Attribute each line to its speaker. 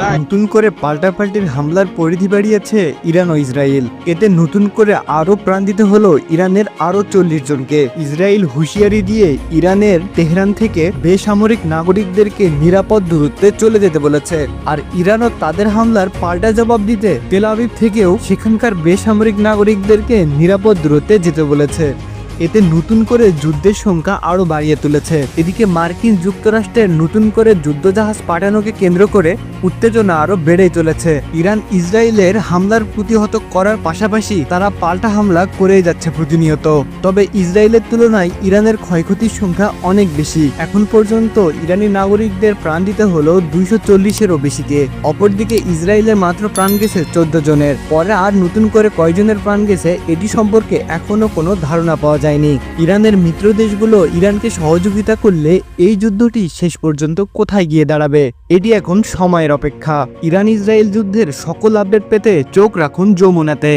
Speaker 1: নতুন করে পাল্টাপাল্টির হামলার পরিধি বাড়িয়েছে ইরান ও ইসরায়েল। এতে নতুন করে আরও প্রাণ দিতে হলো ইরানের আরও চল্লিশ জনকে। ইসরায়েল হুঁশিয়ারি দিয়ে ইরানের তেহরান থেকে বেসামরিক নাগরিকদেরকে নিরাপদ দূরত্বে চলে যেতে বলেছে। আর ইরানও তাদের হামলার পাল্টা জবাব দিতে তেল আবিব থেকেও সেখানকার বেসামরিক নাগরিকদেরকে নিরাপদ দূরত্বে যেতে বলেছে। এতে নতুন করে যুদ্ধের সংখ্যা আরও বাড়িয়ে তুলেছে। এদিকে মার্কিন যুক্তরাষ্ট্রের নতুন করে যুদ্ধজাহাজ পাঠানোকে কেন্দ্র করে উত্তেজনা আরও বেড়েই চলেছে। ইরান, ইসরায়েলের হামলার প্রতিহত করার পাশাপাশি তারা পাল্টা হামলা করেই যাচ্ছে প্রতিনিয়ত। তবে ইসরায়েলের তুলনায় ইরানের ক্ষয়ক্ষতির সংখ্যা অনেক বেশি। এখন পর্যন্ত ইরানি নাগরিকদের প্রাণ দিতে হলো দুইশো চল্লিশেরও বেশিকে অপরদিকে ইসরায়েলের মাত্র প্রাণ গেছে চোদ্দ জনের। পরে আর নতুন করে কয়জনের প্রাণ গেছে এটি সম্পর্কে এখনও কোনো ধারণা পাওয়া যায়নি। ইরানের মিত্র দেশগুলো ইরানকে সহযোগিতা করলে এই যুদ্ধটি শেষ পর্যন্ত কোথায় গিয়ে দাঁড়াবে? এটি এখন সময়ের অপেক্ষা ইরান ইসরায়েল যুদ্ধের সকল আপডেট পেতে চোখ রাখুন যমুনাতে।